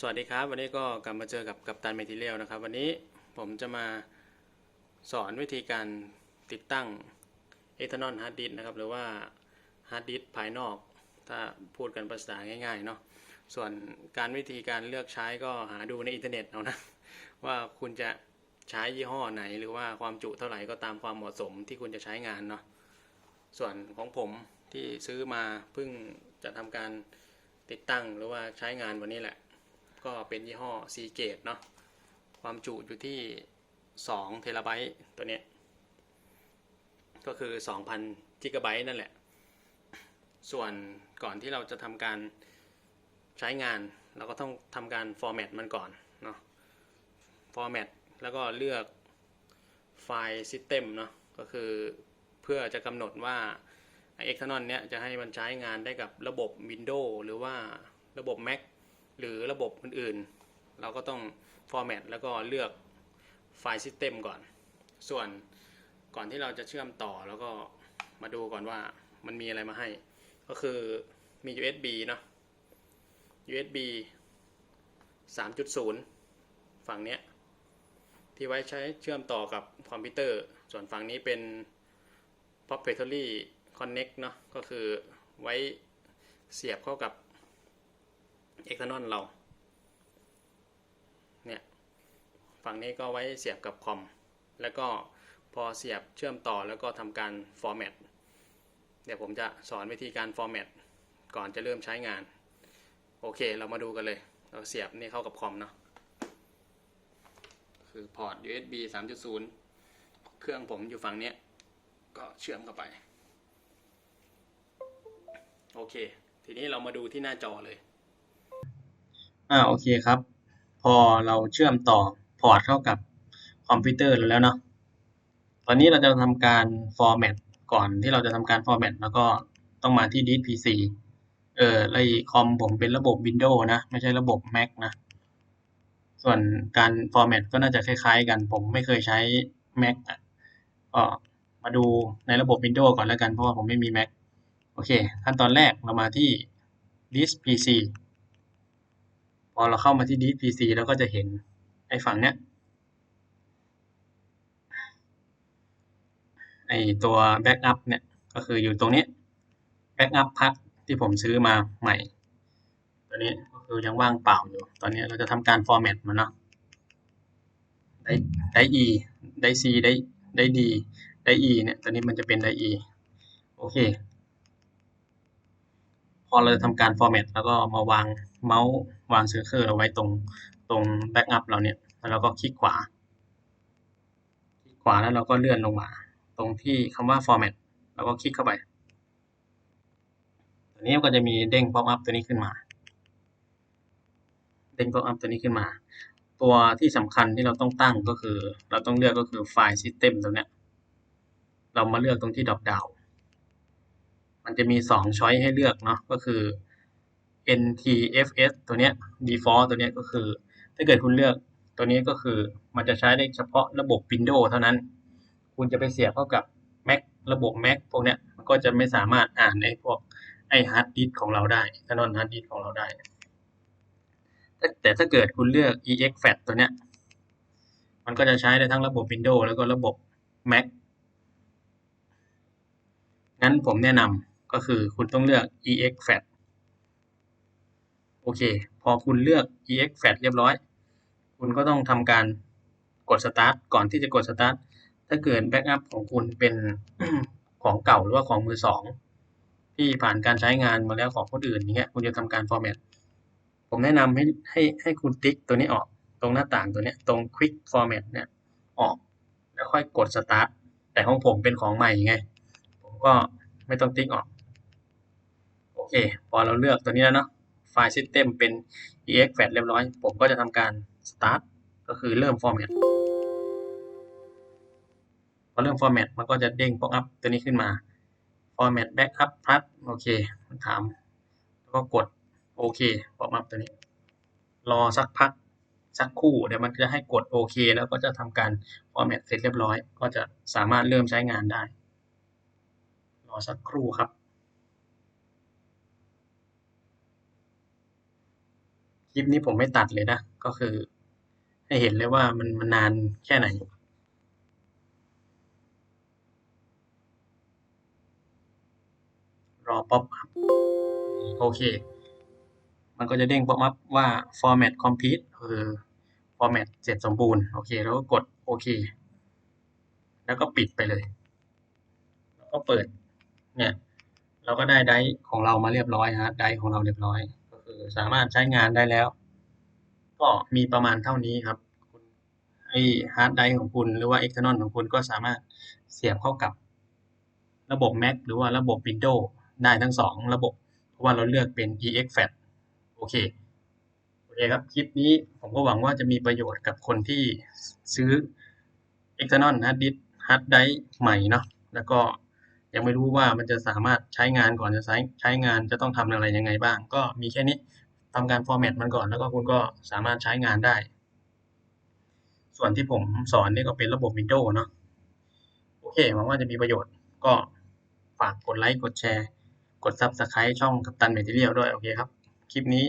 สวัสดีครับ วันนี้ก็กลับมาเจอกับกัปตันเมทิเรียลนะครับ วันนี้ผมจะมาสอนวิธีการติดตั้ง Ethanol Hard Disk นะครับ หรือว่า Hard Disk ภายนอก ถ้าพูดกันภาษาง่ายๆเนาะส่วนการวิธีการเลือกใช้ก็หาดูในอินเทอร์เน็ตเอานะ ว่าคุณจะใช้ยี่ห้อไหน หรือว่าความจุเท่าไหร่ก็ตามความเหมาะสมที่คุณจะใช้งานเนาะส่วนของผมที่ซื้อมาเพิ่งจะทำการติดตั้งหรือว่าใช้งานวันนี้แหละ ก็เป็นยี่ห้อ Seagate เนาะความจุอยู่ที่2เทราไบต์ตัวเนี้ยก็คือ 2,000กิกะไบต์นั่นแหละ ส่วนก่อนที่เราจะทำการใช้งาน เราก็ต้องทำการฟอร์แมตมันก่อนเนาะฟอร์แมตแล้วก็เลือกไฟล์ซิสเต็มเนาะก็คือเพื่อจะกำหนดว่าเอ็กซ์นอนเนี้ยจะให้มันใช้งานได้กับระบบ Windows หรือว่าระบบ Mac หรือระบบอื่นๆ เราก็ต้องฟอร์แมตแล้วก็เลือกไฟล์ซิสเต็มก่อน ส่วนก่อนที่เราจะเชื่อมต่อแล้วก็มาดูก่อนว่ามันมีอะไรมาให้ ก็คือมี USB เนาะ USB 3.0 ฝั่งเนี้ย ที่ไว้ใช้เชื่อมต่อกับคอมพิวเตอร์ ส่วนฝั่งนี้เป็น Proprietary Connect เนาะก็คือไว้เสียบเข้ากับ เอ็กซ์นอนเรา เนี่ย ฝั่งนี้ก็ไว้เสียบกับคอม แล้วก็พอเสียบเชื่อมต่อแล้วก็ทำการฟอร์แมตเดี๋ยวผมจะสอนวิธีการฟอร์แมตก่อนจะเริ่มใช้งาน โอเค เรามาดูกันเลย เราเสียบนี่เข้ากับคอมเนาะ คือพอร์ต USB 3.0 เครื่องผมอยู่ฝั่งนี้ ก็เชื่อมเข้าไป โอเค ทีนี้เรามาดูที่หน้าจอเลย อ่าโอเคครับ พอเราเชื่อมต่อพอร์ตเข้ากับคอมพิวเตอร์แล้วเนาะตอนนี้เราจะทำการฟอร์แมตก่อนที่เราจะทำการฟอร์แมตแล้วก็ต้องมาที่ดิส PC เออไอคอมผมเป็นระบบ Windows นะ ไม่ใช่ระบบ Mac นะ ส่วนการฟอร์แมตก็น่าจะคล้ายๆกัน ผมไม่เคยใช้ Mac อะก็มาดูในระบบ Windows ก่อนแล้วกัน เพราะว่าผมไม่มี Mac โอเค ขั้นตอนแรกเรามาที่ disk PC พอเราเข้ามาที่ disk PC เราก็จะเห็นไอ้ฝั่งเนี้ยไอ้ตัว backup เนี่ยก็คืออยู่ตรงนี้ backup พักที่ผมซื้อมาใหม่ ตัวนี้ก็คือยังว่างเปล่าอยู่ ตอนนี้เราจะทำการ format มันเนาะได้ได้ e ได้ c ได้ได้ d ได้ e เนี่ยตัวนี้มันจะเป็นได้ e โอเค อเราทำการ format แล้วก็มาวางเมาส์วางเซอร์เคอร์เอาไว้ตรงตรง backup เราเนี่ยแล้วเราก็คลิกขวา คลิกขวาแล้วเราก็เลื่อนลงมา ตรงที่คำว่า format แล้วก็คลิกเข้าไปตัวนี้ก็จะมีเด้ง pop up ตัวนี้ขึ้นมา เด้ง pop up ตัวนี้ขึ้นมา ตัวที่สำคัญที่เราต้องตั้งก็คือ เราต้องเลือกก็คือไฟล์ system ตัวเนี้ยเรามาเลือกตรงที่ drop down มันจะมีสองช้อยให้เลือกเนาะก็คือ NTFS ตัวเนี้ย default ตัวเนี้ยก็คือ ถ้าเกิดคุณเลือกตัวนี้ก็คือมันจะใช้ได้เฉพาะระบบ Windows เท่านั้น คุณจะไปเสียบเข้ากับ Mac ระบบ Mac พวกเนี้ยมันก็จะไม่สามารถอ่านไอ้พวกไอฮาร์ดดิสของเราได้ถนนฮาร์ดดิสของเราได้ แต่ถ้าเกิดคุณเลือก EXFAT ตัวเนี้ยมันก็จะใช้ได้ทั้งระบบ Windows แล้วก็ระบบ Mac งั้นผมแนะนำ ก็คือคุณต้องเลือก EXFAT โอเค พอคุณเลือก EXFAT เรียบร้อย คุณก็ต้องทำการกด Start ก่อนที่จะกด Start ถ้าเกิด Backup ของคุณเป็นของเก่าหรือว่าของมือสองที่ผ่านการใช้งานมาแล้วของคนอื่นอย่างเงี้ยคุณจะทำการ Format ผมแนะนำให้ให้ให้คุณติ๊กตัวนี้ออกตรงหน้าต่างตัวนี้ตรง Quick Format เนี่ยออกแล้วค่อยกด Start แต่ของผมเป็นของใหม่ไง ผมก็ไม่ต้องติ๊กออก เค พอเราเลือกตัวนี้แล้วเนาะไฟล์ System เป็น exFAT เรียบร้อย ผมก็จะทำการ Start ก็คือเริ่ม Format พอเริ่ม Format มันก็จะเด้ง pop up ตัวนี้ขึ้นมา Format Backup Plus โอเคมันถาม แล้วก็กดโอเค pop up ตัวนี้ รอสักพักสักครู่เดี๋ยวมันจะให้กดโอเคแล้วก็จะทำการ Format เสร็จเรียบร้อย ก็จะสามารถเริ่มใช้งานได้ รอสักครู่ครับ โอเคลิปนี้ผมไม่ตัดเลยนะ ก็คือ ให้เห็นเลยว่ามันมันนานแค่ไหนรอป๊อปอัพโอเค มันก็จะเด้งป๊อปอัพว่า format complete คือ format เสร็จสมบูรณ์ โอเค แล้วก็กดโอเค แล้วก็ปิดไปเลย แล้วก็เปิด เนี่ย เราก็ได้ได์ของเรามาเรียบร้อยฮะได์ของเราเรียบร้อย สามารถใช้งานได้แล้ว ก็มีประมาณเท่านี้ครับไอฮาร์ดไดร์ของคุณหรือว่า external ของคุณก็สามารถเสียบเข้ากับระบบ Mac หรือว่าระบบ Windows ได้ทั้งสองระบบ เพราะว่าเราเลือกเป็น exFAT โอเคโอเคครับ คลิปนี้ผมก็หวังว่าจะมีประโยชน์กับคนที่ซื้อ external hard disk hard drive ใหม่เนาะแล้วก็ ยังไม่รู้ว่ามันจะสามารถใช้งานก่อนจะใช้ใช้งานจะต้องทำอะไรยังไงบ้าง ก็มีแค่นี้ทำการ format มันก่อน แล้วก็คุณก็สามารถใช้งานได้ ส่วนที่ผมสอนนี่ก็เป็นระบบ Windows เนาะโอเคหวังว่าจะมีประโยชน์ก็ฝากกดไลค์กดแชร์ กด Subscribe ช่องกัปตันเมทิเรียลด้วย โอเคครับ คลิปนี้